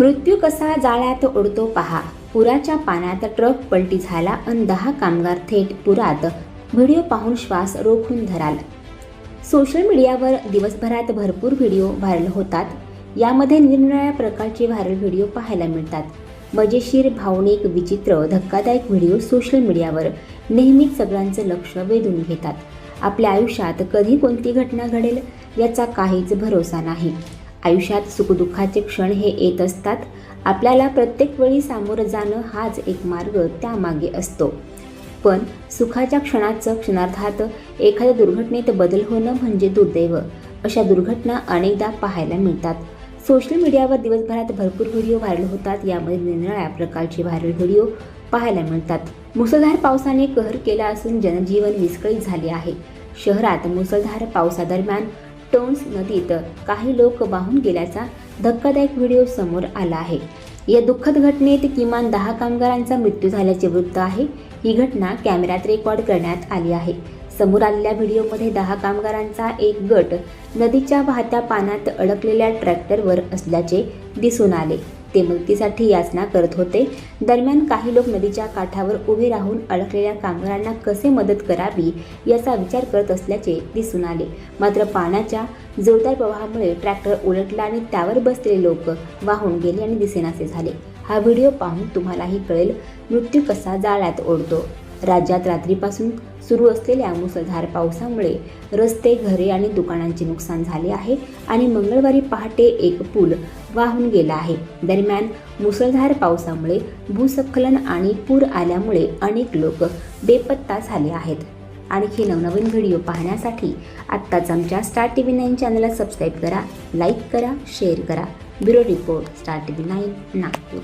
मृत्यू कसा जाळ्यात उडतो पहा. पुराच्या पाण्यात ट्रक पलटी झाला अन दहा कामगार थेट पुरात. व्हिडिओ पाहून श्वास रोखून धराल. सोशल मीडियावर दिवसभरात भरपूर व्हिडिओ व्हायरल होतात. यामध्ये निरनिराळ्या प्रकारचे व्हायरल व्हिडिओ पाहायला मिळतात. मजेशीर भावनिक विचित्र धक्कादायक व्हिडिओ सोशल मीडियावर नेहमीच सगळ्यांचं लक्ष वेधून घेतात. आपल्या आयुष्यात कधी कोणती घटना घडेल याचा काहीच भरोसा नाही. आयुष्यात सुखदुःखाचे क्षण हे येत असतात. आपल्याला प्रत्येक वेळी सामोरं जाणं हाच एक मार्ग त्यामागे असतो. पण सुखाच्या क्षणाचं क्षणार्थात एखाद्या दुर्घटनेत बदल होणं म्हणजे दुर्दैव. अशा दुर्घटना अनेकदा पाहायला मिळतात. सोशल मीडियावर दिवसभरात भरपूर व्हिडिओ व्हायरल होतात. यामध्ये निरनिराळ्या प्रकारचे व्हायरल व्हिडिओ पाहायला मिळतात. मुसळधार पावसाने कहर केला असून जनजीवन विस्कळीत झाले आहे. शहरात मुसळधार पावसादरम्यान टोन्स नदीत काही लोक वाहून गेल्याचा धक्कादायक व्हिडिओ समोर आला आहे. या दुःखद घटनेत किमान दहा कामगारांचा मृत्यू झाल्याचे वृत्त आहे. ही घटना कॅमेऱ्यात रेकॉर्ड करण्यात आली आहे. समोर आलेल्या व्हिडिओमध्ये दहा कामगारांचा एक गट नदीच्या वाहत्या पाण्यात अडकलेल्या ट्रॅक्टरवर असल्याचे दिसून आले. ते मदतीसाठी याचना करत होते. दरम्यान काही लोक नदीच्या काठावर उभे राहून अडकलेल्या कामगारांना कसे मदत करावी याचा विचार करत असल्याचे दिसून आले. मात्र पाण्याच्या जोरदार प्रवाहामुळे ट्रॅक्टर उलटला आणि त्यावर बसलेले लोक वाहून गेले आणि दिसेनासे झाले. हा व्हिडिओ पाहून तुम्हालाही कळेल मृत्यू कसा जाळ्यात ओढतो. राज्यात रात्रीपासून सुरू असलेल्या मुसळधार पावसामुळे रस्ते घरे आणि दुकानांचे नुकसान झाले आहे आणि मंगळवारी पहाटे एक पूल वाहून गेला आहे. दरम्यान मुसळधार पावसामुळे भूस्खलन आणि पूर आल्यामुळे अनेक लोक बेपत्ता झाले आहेत. आणखी नवनवीन व्हिडिओ पाहण्यासाठी आत्ताच आमच्या स्टार टी व्ही नाईन चॅनलला सबस्क्राईब करा लाईक करा शेअर करा. Bureau report star T V nine Nagpur.